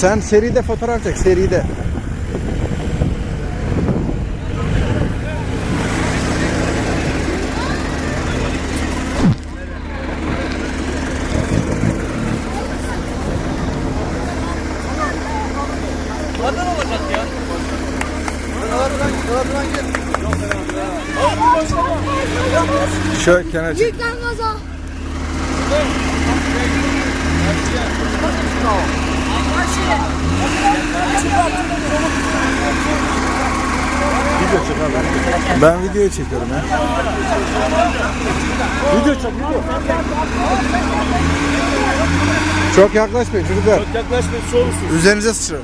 Sen seride fotoğraf çek seride. Nereden olacak ya? Şöyle kenara çek. Video çek abi. Ben video çekiyorum ya. Video çek video. Çok yaklaşmayın çocuklar. Yaklaşmayın soğursunuz. Üzerinize sıçrar.